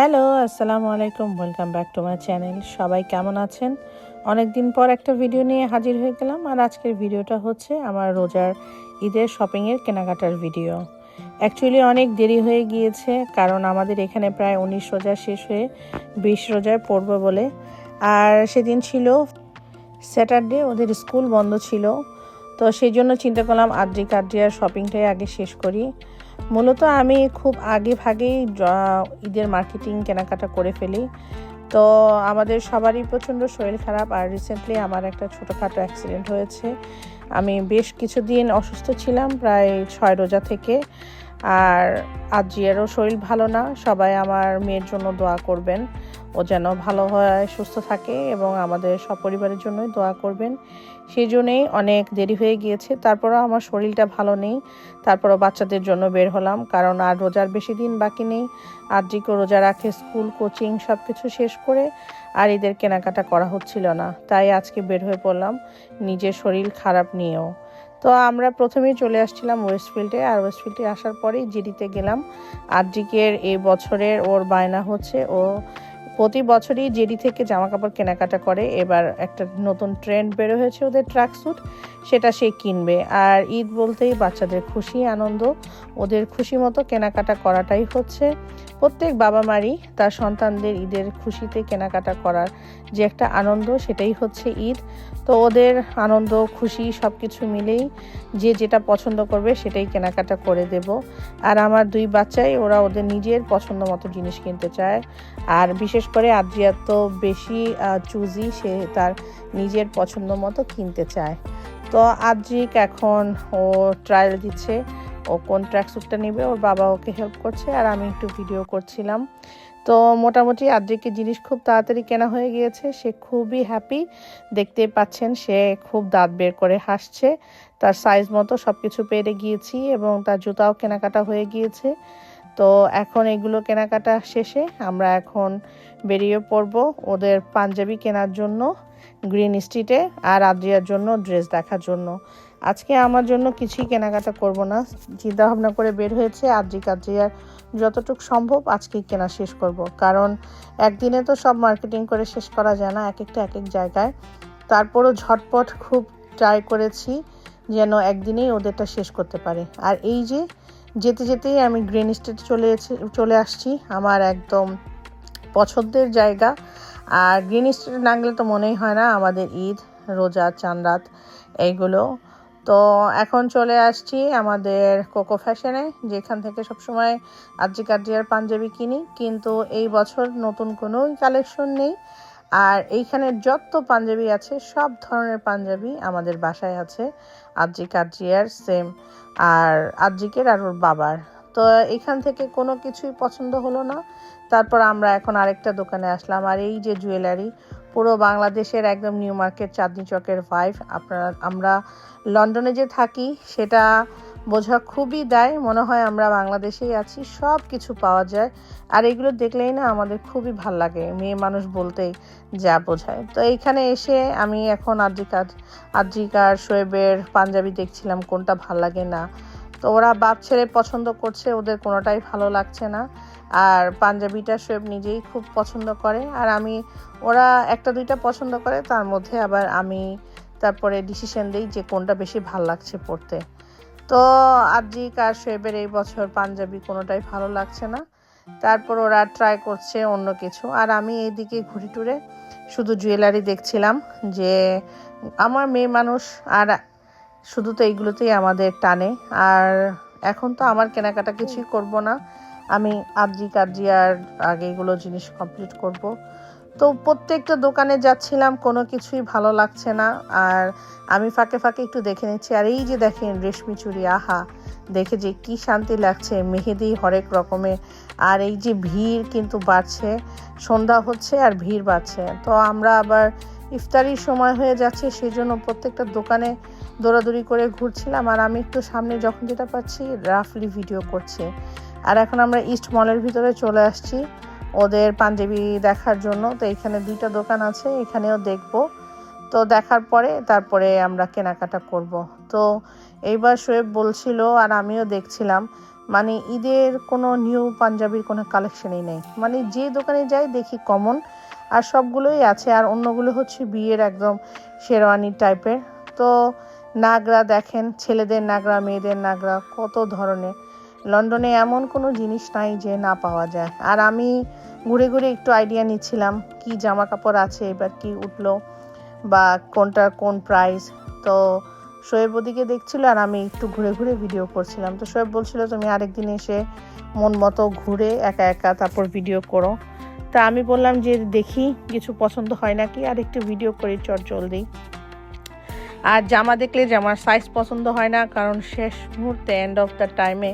Hello, আসসালামু আলাইকুম welcome back to my channel সবাই কেমন আছেন? অনেক দিন পর একটা ভিডিও নিয়ে হাজির হয়ে গেলাম, আর আজকের ভিডিওটা হচ্ছে আমার রোজার ঈদের শপিংয়ের কেনাকাটার ভিডিও অ্যাকচুয়ালি অনেক দেরি হয়ে গিয়েছে, কারণ আমাদের এখানে প্রায় উনিশ রোজা শেষ হয়ে বিশ রোজায় পড়বে বলে। আর সেদিন ছিল স্যাটারডে ওদের স্কুল বন্ধ ছিল। তো সেই জন্য চিন্তা করলাম আদ্রি কাদ্রিয়ার শপিংটাই আগে শেষ করি। মূলত আমি খুব আগে ভাগেই ঈদের মার্কেটিং কেনাকাটা করে ফেলি। তো আমাদের সবারই প্রচণ্ড শরীর খারাপ আর রিসেন্টলি আমার একটা ছোটোখাটো অ্যাক্সিডেন্ট হয়েছে। আমি বেশ কিছুদিন অসুস্থ ছিলাম, প্রায় ছয় রোজা থেকে। আর আজিয়ারও শরীর ভালো না। সবাই আমার মেয়ের জন্য দোয়া করবেন। ও যেন ভালো হয়, সুস্থ থাকে এবং আমাদের সপরিবারের জন্যই দোয়া করবেন। সেই জন্যেই অনেক দেরি হয়ে গিয়েছে। তারপরও আমার শরীরটা ভালো নেই। তারপরও বাচ্চাদের জন্য বের হলাম। কারণ আর রোজার বেশি দিন বাকি নেই। আদ্রিকে রোজা রাখে, স্কুল, কোচিং সব কিছু শেষ করে আর এদের কেনাকাটা করা হচ্ছিল না। তাই আজকে বের হয়ে পড়লাম। নিজের শরীর খারাপ নিয়েও। তো আমরা প্রথমেই চলে আসছিলাম ওয়েস্টফিল্ডে, আর ওয়েস্টফিল্ডে আসার পরেই জিডিতে গেলাম। আর্জিকের এই বছরের ওর বায়না হচ্ছে ও প্রতি বছরই জেডি থেকে জামা কাপড় কেনাকাটা করে। এবার একটা নতুন ট্রেন্ড বেরো হয়েছে ওদের ট্র্যাক স্যুট সেটা সে কিনবে। আর ঈদ বলতেই বাচ্চাদের খুশি, আনন্দ। ওদের খুশি মতো কেনাকাটা করাটাই হচ্ছে। প্রত্যেক বাবা মারই তার সন্তানদের ঈদের খুশিতে কেনাকাটা করার যে একটা আনন্দ, সেটাই হচ্ছে ঈদ। তো ওদের আনন্দ, খুশি সব কিছু মিলেই যে যেটা পছন্দ করবে, সেটাই কেনাকাটা করে দেব। আর আমার দুই বাচ্চাই, ওরা ওদের নিজের পছন্দ মতো জিনিস কিনতে চায়। আর বিশেষ করে আদ্রিয়া তো বেশি চুজি সে তার নিজের পছন্দ মতো কিনতে চায়। তো আদ্রিক এখন ও ট্রায়াল দিচ্ছে, ও কোন ট্র্যাকস্যুটটা নেবে, ওর বাবা ওকে হেল্প করছে, আর আমি একটু ভিডিও করছিলাম। তো মোটামুটি আদ্রিকের জিনিস খুব তাড়াতাড়ি কেনা হয়ে গিয়েছে, সে খুবই হ্যাপি দেখতে পাচ্ছেন সে খুব দাঁত বের করে হাসছে, তার সাইজ মতো সব কিছু পেরে গিয়েছি এবং তার জুতাও কেনাকাটা হয়ে গিয়েছে। তো এখন এগুলো কেনাকাটা শেষে আমরা এখন বেরিয়ে পড়ব ওদের পাঞ্জাবি কেনার জন্য, গ্রিন স্ট্রিটে আর আদ্রিয়ার জন্য ড্রেস দেখার জন্য। আজকে আমার জন্য কিছুই কেনাকাটা করব না। চিন্তা ভাবনা করে বের হয়েছে আদ্রিক। আদ্রিয়ার যতটুকু সম্ভব আজকেই কেনা শেষ করব। কারণ একদিনে তো সব মার্কেটিং করে শেষ করা যায় না, এক একটা এক এক জায়গায়। তারপরও ঝটপট খুব ট্রাই করেছি যেন একদিনেই ওদেরটা শেষ করতে পারে। আর এই যে যেতে যেতেই আমি গ্রিন স্টেটে চলে চলে আসছি। আমার একদম পছন্দের জায়গা। আর গ্রিন স্টেটে না গেলে তো মনেই হয় না, আমাদের ঈদ, রোজা চাঁদরাত এইগুলো। তো এখন চলে আসছি আমাদের কোকো ফ্যাশনে, যেখান থেকে সবসময় আর্জি কার্জিয়ার পাঞ্জাবি কিনি। কিন্তু এই বছর নতুন কোনো কালেকশন নেই। আর এইখানে যত পাঞ্জাবি আছে, সব ধরনের পাঞ্জাবি আমাদের বাসায় আছে। আর্জি কার্জিয়ার সেম আর আর্জিকের আর ওর বাবার। তো এখান থেকে কোনো কিছুই পছন্দ হলো না। তারপর আমরা এখন আরেকটা দোকানে আসলাম। আর এই যে জুয়েলারি পুরো বাংলাদেশের একদম নিউ মার্কেট, চাঁদনি চকের ভাইভ আপনারা, আমরা লন্ডনে যে থাকি, সেটা বোঝা খুবই দেয়। মনে হয় আমরা বাংলাদেশেই আছি সব কিছু পাওয়া যায়। আর এগুলো দেখলেই না আমাদের খুবই ভালো লাগে, মেয়ে মানুষ বলতেই যা বোঝায়। তো এইখানে এসে আমি এখন আদ্রিকা আদ্রিকার, শোয়েবের পাঞ্জাবি দেখছিলাম, কোনটা ভালো লাগে না। তো ওরা বাপ ছেড়ে পছন্দ করছে, ওদের কোনোটাই ভালো লাগছে না। আর পাঞ্জাবিটা শোয়েব নিজেই খুব পছন্দ করে। আর আমি, ওরা একটা দুইটা পছন্দ করে, তার মধ্যে আবার আমি, তারপরে ডিসিশন দিই যে কোনটা বেশি ভালো লাগছে পড়তে। তো আদ্রিক আর শোয়েবের এই বছর পাঞ্জাবি কোনোটাই ভালো লাগছে না। তারপর ওরা ট্রাই করছে অন্য কিছু। আর আমি এইদিকে ঘুরে টুরে শুধু জুয়েলারি দেখছিলাম যে আমার মেয়ে মানুষ আর শুধু তো এইগুলোতেই আমাদের টানে। আর এখন তো আমার কেনাকাটা কিছুই করব না। আমি আদ্রি কাদ্রি আর আগে এগুলো জিনিস কমপ্লিট করব। তো প্রত্যেকটা দোকানে যাচ্ছিলাম, কোনো কিছুই ভালো লাগছে না। আর আমি ফাঁকে ফাঁকে একটু দেখে নিচ্ছি, আর এই যে দেখেন রেশমি চুরি, আহা! দেখে যে কি শান্তি লাগছে, মেহেদি হরেক রকমের। আর এই যে ভিড় কিন্তু বাড়ছে, সন্ধ্যা হচ্ছে আর ভিড় বাড়ছে। তো আমরা আবার ইফতারির সময় হয়ে যাচ্ছে সেই জন্য প্রত্যেকটা দোকানে দৌড়াদৌড়ি করে ঘুরছিলাম। আর আমি একটু সামনে যখন যেটা পাচ্ছি, রাফলি ভিডিও করছি। আর এখন আমরা ইস্ট মলের ভিতরে চলে আসছি। ওদের পাঞ্জাবি দেখার জন্য। তো এখানে দুইটা দোকান আছে, এখানেও দেখব। তো দেখার পরে তারপরে আমরা কেনাকাটা করব। তো এইবার শোয়েব বলছিল আর আমিও দেখছিলাম মানে ঈদের কোনো নিউ পাঞ্জাবির কোনো কালেকশনই নেই। মানে যে দোকানে যাই দেখি কমন আর সবগুলোই আছে, আর অন্যগুলো হচ্ছে বিয়ের একদম শেরওয়ানি টাইপের তো নাগরা দেখেন, ছেলেদের নাগরা, মেয়েদের নাগরা, কত ধরনের। লন্ডনে এমন কোনো জিনিস নাই যে না পাওয়া যায়। আর আমি ঘুরে ঘুরে একটু আইডিয়া নিচ্ছিলাম, কি জামা কাপড় আছে, এবার কি উঠল, বা কোনটার কোন প্রাইস তো শোয়েব ওদিকে দেখছিল আর আমি একটু ঘুরে ঘুরে ভিডিও করছিলাম। তো শোয়েব বলছিল, তুমি আরেকদিন এসে মন মতো ঘুরে একা একা তারপর ভিডিও করো। তা আমি বললাম যে, দেখি, কিছু পছন্দ হয় নাকি? আর একটু ভিডিও করি, চট জলদি। আর জামা দেখলে জামার সাইজ পছন্দ হয় না, কারণ শেষ মুহূর্তে এন্ড অফ দ্য টাইমে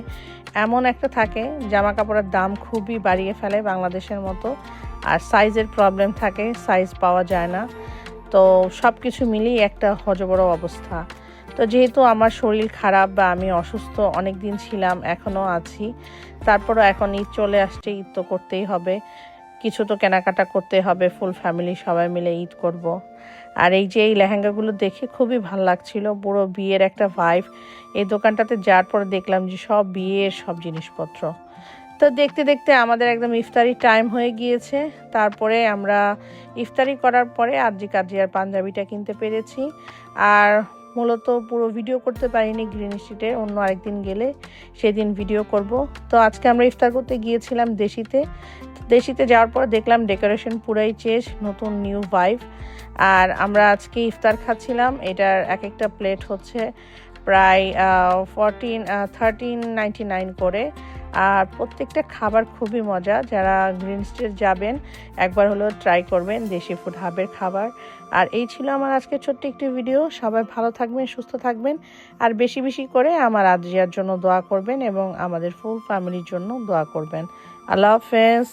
এমন একটা থাকে জামা কাপড়ের দাম খুবই বাড়িয়ে ফেলে বাংলাদেশের মতো, আর সাইজের প্রবলেম থাকে সাইজ পাওয়া যায় না। তো সব কিছু মিলিয়ে একটা হজবড় অবস্থা। তো যেহেতু আমার শরীর খারাপ বা আমি অসুস্থ অনেক দিন ছিলাম, এখনও আছি, তারপরও এখন ঈদ চলে আসছে, ঈদ তো করতেই হবে। কিছু তো কেনাকাটা করতে হবে ফুল ফ্যামিলি সবাই মিলে ঈদ করব। আর এই যে এই লেহেঙ্গাগুলো দেখে খুবই ভালো লাগছিল, পুরো বিয়ের একটা ভাইভ এই দোকানটাতে যাওয়ার পরে দেখলাম যে সব বিয়ের সব জিনিসপত্র। তো দেখতে দেখতে আমাদের একদম ইফতারি টাইম হয়ে গিয়েছে। তারপরে আমরা ইফতারি করার পরে আরজি কাজিয়ার পাঞ্জাবিটা কিনতে পেরেছি। আর মূলত পুরো ভিডিও করতে পারিনি গ্রিন স্ট্রিটে অন্য আরেকদিন গেলে সেদিন ভিডিও করব। তো আজকে আমরা ইফতার করতে গিয়েছিলাম দেশিতে। দেশিতে যাওয়ার পর দেখলাম ডেকোরেশন পুরাই চেঞ্জ, নতুন নিউ ভাইভ আর আমরা আজকে ইফতার খাচ্ছিলাম, এটার এক একটা প্লেট হচ্ছে প্রায় ফরটিন থার্টিন নাইনটি নাইন করে। আর প্রত্যেকটা খাবার খুবই মজা। যারা গ্রিন স্টেট যাবেন, একবার হলো ট্রাই করবেন দেশি ফুড হাবের খাবার। আর এই ছিল আমার আজকে ছোট্ট একটি ভিডিও সবাই ভালো থাকবেন, সুস্থ থাকবেন। আর বেশি বেশি করে আমার আদ্রিয়ার জন্য দোয়া করবেন এবং আমাদের ফুল ফ্যামিলির জন্য দোয়া করবেন। আল্লাহ হাফেজ।